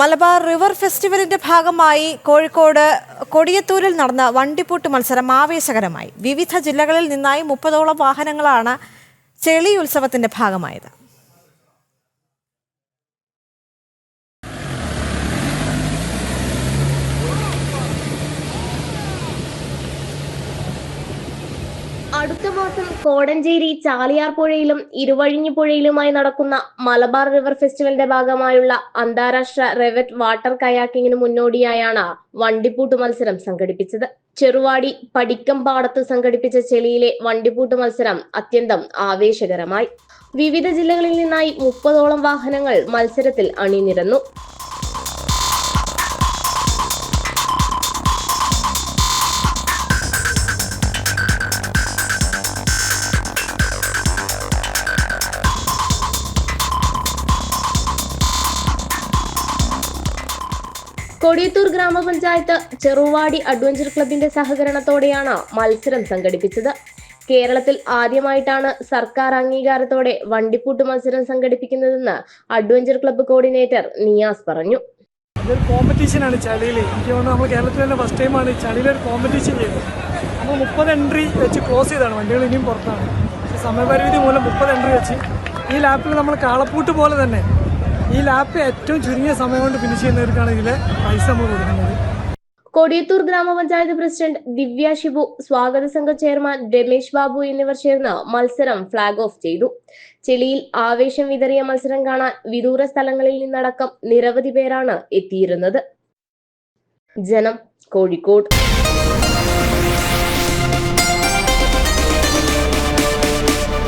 Malabar river ഫെസ്റ്റിവലിന്റെ ഭാഗമായി കോഴിക്കോട് കൊടിയത്തൂരിൽ നടന്ന വണ്ടിപ്പൂട്ട് മത്സരം ആവേശകരമായി. വിവിധ ജില്ലകളിൽ നിന്നായി മുപ്പതോളം വാഹനങ്ങളാണ് ചെളി ഉത്സവത്തിന്റെ ഭാഗമായത്. അടുത്ത മാസം കോടഞ്ചേരി ചാലിയാർ പുഴയിലും ഇരുവഴിഞ്ഞി പുഴയിലുമായി നടക്കുന്ന മലബാർ റിവർ ഫെസ്റ്റിവലിന്റെ ഭാഗമായുള്ള അന്താരാഷ്ട്ര റെവറ്റ് വാട്ടർ കയാക്കിങ്ങിന് മുന്നോടിയായാണ് വണ്ടിപ്പൂട്ട് മത്സരം സംഘടിപ്പിച്ചത്. ചെറുവാടി പടിക്കം പാടത്ത് സംഘടിപ്പിച്ച ചെളിയിലെ വണ്ടിപ്പൂട്ട് മത്സരം അത്യന്തം ആവേശകരമായി. വിവിധ ജില്ലകളിൽ നിന്നായി മുപ്പതോളം വാഹനങ്ങൾ മത്സരത്തിൽ അണിനിരന്നു. കൊടിയത്തൂർ ഗ്രാമപഞ്ചായത്ത് ചെറുവാടി അഡ്വഞ്ചർ ക്ലബിന്റെ സഹകരണത്തോടെയാണ് മത്സരം സംഘടിപ്പിച്ചത്. കേരളത്തിൽ ആദ്യമായിട്ടാണ് സർക്കാർ അംഗീകാരത്തോടെ വണ്ടിപ്പൂട്ട് മത്സരം സംഘടിപ്പിക്കുന്നതെന്ന് അഡ്വഞ്ചർ ക്ലബ്ബ് കോർഡിനേറ്റർ നിയാസ് പറഞ്ഞു. ഇതൊരു കോമ്പറ്റീഷനാണ് ചളിയിൽ. എനിക്ക് തോന്നുന്നു നമ്മൾ കേരളത്തിൽ തന്നെ ഫസ്റ്റ് ടൈമാണ് ചളിയിൽ ഒരു കോമ്പറ്റീഷൻ ചെയ്തത്. നമ്മൾ മുപ്പത് എൻട്രി വെച്ച് ക്ലോസ് ചെയ്താണ് വണ്ടികൾ ഇനിയും പുറത്താണ്. സമയപരിധി മൂലം മുപ്പത് എൻട്രി വെച്ച് ഈ ലാപ്പിൽ നമ്മൾ കാളപ്പൂട്ട് പോലെ തന്നെ ഈ ലാപ്പ് ഏറ്റവും ചുരുങ്ങിയ സമയം കൊണ്ട് ഫിനിഷ് ചെയ്യുന്നവർക്കാണ് ഇതിലെ പൈസ നമ്മൾ കൊടുക്കുന്നത്. കൊടിയത്തൂർ ഗ്രാമപഞ്ചായത്ത് പ്രസിഡന്റ് ദിവ്യ ഷിബു സ്വാഗത സംഘ ചെയർമാൻ രമേശ് ബാബു എന്നിവർ ചേർന്ന് മത്സരം ഫ്ളാഗ് ഓഫ് ചെയ്തു. ചെളിയിൽ ആവേശം വിതറിയ മത്സരം കാണാൻ വിദൂര സ്ഥലങ്ങളിൽ നിന്നടക്കം നിരവധി പേരാണ് എത്തിയിരുന്നത്. ജനം കോഴിക്കോട്.